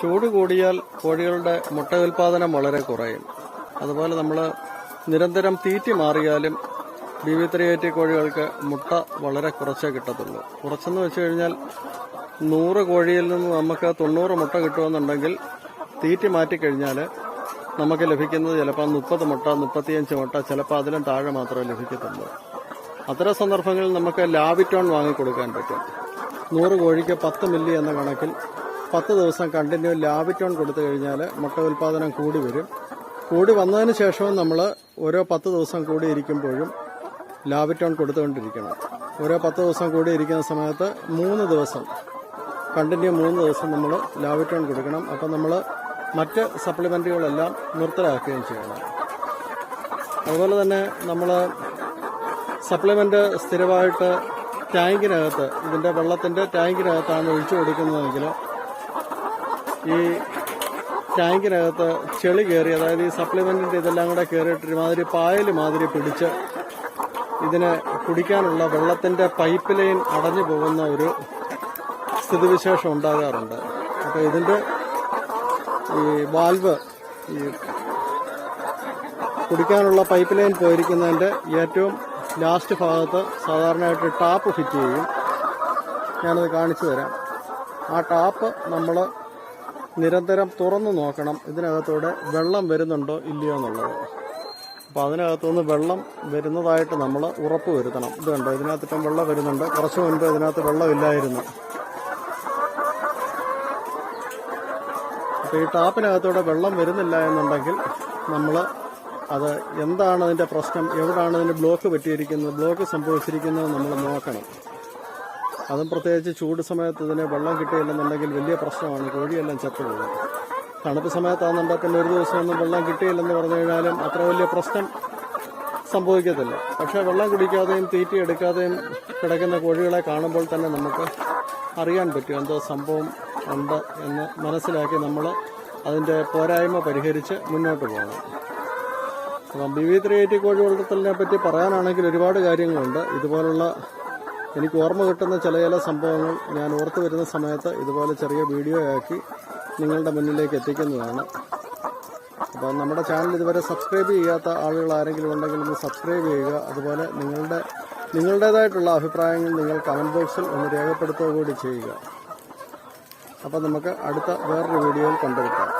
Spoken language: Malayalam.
ചൂട് കൂടിയാൽ കോഴികളുടെ മുട്ട ഉൽപാദനം വളരെ കുറയും. അതുപോലെ നമ്മൾ നിരന്തരം തീറ്റി മാറിയാലും ബി വി ത്രീ എയ്റ്റി കോഴികൾക്ക് മുട്ട വളരെ കുറച്ചേ കിട്ടത്തുള്ളൂ. കുറച്ചെന്ന് വെച്ച് കഴിഞ്ഞാൽ നൂറ് കോഴിയിൽ നിന്ന് നമുക്ക് തൊണ്ണൂറ് മുട്ട കിട്ടുമെന്നുണ്ടെങ്കിൽ തീറ്റി മാറ്റിക്കഴിഞ്ഞാൽ നമുക്ക് ലഭിക്കുന്നത് ചിലപ്പോൾ മുപ്പത് മുട്ട മുപ്പത്തിയഞ്ച് മുട്ട ചിലപ്പോൾ അതിലും താഴെ മാത്രമേ ലഭിക്കത്തുള്ളൂ. അത്തരം സന്ദർഭങ്ങളിൽ നമുക്ക് ലാബിറ്റോൺ വാങ്ങിക്കൊടുക്കാൻ പറ്റും. നൂറ് കോഴിക്ക് പത്ത് മില്ലി എന്ന കണക്കിൽ പത്ത് ദിവസം കണ്ടിന്യൂ ലാബിറ്റോൺ കൊടുത്തു കഴിഞ്ഞാൽ മുട്ട ഉൽപാദനം കൂടി വരും. കൂടി വന്നതിന് ശേഷവും നമ്മൾ ഓരോ പത്ത് ദിവസം കൂടി ഇരിക്കുമ്പോഴും ലാബിറ്റോൺ കൊടുത്തുകൊണ്ടിരിക്കണം. ഓരോ പത്ത് ദിവസം കൂടി ഇരിക്കുന്ന സമയത്ത് മൂന്ന് ദിവസം കണ്ടിന്യൂ മൂന്ന് ദിവസം നമ്മൾ ലാബിറ്റോൺ കൊടുക്കണം. അപ്പം നമ്മൾ മറ്റ് സപ്ലിമെന്റുകളെല്ലാം നിർത്തലാക്കുകയും ചെയ്യണം. അതുപോലെ തന്നെ നമ്മൾ സപ്ലിമെന്റ് സ്ഥിരമായിട്ട് ടാങ്കിനകത്ത് ഇതിന്റെ വെള്ളത്തിന്റെ ടാങ്കിനകത്താണ് ഒഴിച്ചു കൊടുക്കുന്നതെങ്കിൽ ഈ ടാങ്കിനകത്ത് ചെളി കയറി അതായത് ഈ സപ്ലിമെന്റിന്റെ ഇതെല്ലാം കൂടെ കയറിയിട്ട് ഒരുമാതിരി പായൽ മാതിരി പിടിച്ച് ഇതിന് കുടിക്കാനുള്ള വെള്ളത്തിന്റെ പൈപ്പ് ലൈൻ അടഞ്ഞു പോകുന്ന ഒരു സ്ഥിതിവിശേഷം ഉണ്ടാകാറുണ്ട്. അപ്പോൾ ഇതിന്റെ ഈ വാൽവ് ഈ കുടിക്കാനുള്ള പൈപ്പ് ലൈൻ പോയിരിക്കുന്നതിന്റെ ഏറ്റവും ലാസ്റ്റ് ഭാഗത്ത് സാധാരണയായിട്ട് ടാപ്പ് ഫിറ്റ് ചെയ്യും. ഞാനത് കാണിച്ചു തരാം. ആ ടാപ്പ് നമ്മൾ നിരന്തരം തുറന്നു നോക്കണം. ഇതിനകത്തൂടെ വെള്ളം വരുന്നുണ്ടോ ഇല്ലയോ എന്നുള്ളത്. അപ്പോൾ അതിനകത്തുനിന്ന് വെള്ളം വരുന്നതായിട്ട് നമ്മൾ ഉറപ്പ് വരുത്തണം. ഇത് കണ്ടോ? ഇതിനകത്ത് ഇപ്പം വെള്ളം വരുന്നുണ്ട്. കുറച്ച് മുൻപ് ഇതിനകത്ത് വെള്ളമില്ലായിരുന്നു അപ്പോൾ ഈ ടാപ്പിനകത്തൂടെ വെള്ളം വരുന്നില്ല എന്നുണ്ടെങ്കിൽ നമ്മൾ അത് എന്താണ് അതിന്റെ പ്രശ്നം? എവിടാണ് അതിന്റെ ബ്ലോക്ക് പറ്റിയിരിക്കുന്നത്? ബ്ലോക്ക് സംഭവിച്ചിരിക്കുന്നത് നമ്മൾ നോക്കണം. അതും പ്രത്യേകിച്ച് ചൂട് സമയത്ത് ഇതിന് വെള്ളം കിട്ടിയില്ലെന്നുണ്ടെങ്കിൽ വലിയ പ്രശ്നമാണ്. കോഴിയെല്ലാം ചത്തുപോകും. തണുപ്പ് സമയത്താണെന്നുണ്ടെങ്കിൽ പിന്നെ ഒരു ദിവസമൊന്നും വെള്ളം കിട്ടിയില്ലെന്ന് പറഞ്ഞു കഴിഞ്ഞാലും അത്ര വലിയ പ്രശ്നം സംഭവിക്കത്തില്ല. പക്ഷേ വെള്ളം കുടിക്കാതെയും തീറ്റി എടുക്കാതെയും കിടക്കുന്ന കോഴികളെ കാണുമ്പോൾ തന്നെ നമുക്ക് അറിയാൻ പറ്റും എന്തോ സംഭവം ഉണ്ട് എന്ന് മനസ്സിലാക്കി നമ്മൾ അതിന്റെ പോരായ്മ പരിഹരിച്ച് മുന്നോട്ട് പോകണം. അപ്പം ബി വി ത്രീ എയ്റ്റി കോഴി വളർത്തലിനെ പറ്റി പറയാനാണെങ്കിൽ ഒരുപാട് കാര്യങ്ങളുണ്ട്. ഇതുപോലുള്ള എനിക്ക് ഓർമ്മ കിട്ടുന്ന ചില ചില സംഭവങ്ങൾ ഞാൻ ഓർത്തു വരുന്ന സമയത്ത് ഇതുപോലെ ചെറിയ വീഡിയോ ആക്കി നിങ്ങളുടെ മുന്നിലേക്ക് എത്തിക്കുന്നതാണ്. അപ്പോൾ നമ്മുടെ ചാനൽ ഇതുവരെ സബ്സ്ക്രൈബ് ചെയ്യാത്ത ആളുകൾ ആരെങ്കിലും ഉണ്ടെങ്കിൽ ഒന്ന് സബ്സ്ക്രൈബ് ചെയ്യുക. അതുപോലെ നിങ്ങളുടെ നിങ്ങളുടേതായിട്ടുള്ള അഭിപ്രായങ്ങൾ നിങ്ങൾ കമന്റ് ബോക്സിൽ ഒന്ന് രേഖപ്പെടുത്തുക കൂടി ചെയ്യുക. അപ്പോൾ നമുക്ക് അടുത്ത വേറൊരു വീഡിയോയിൽ കണ്ടുമുട്ടാം.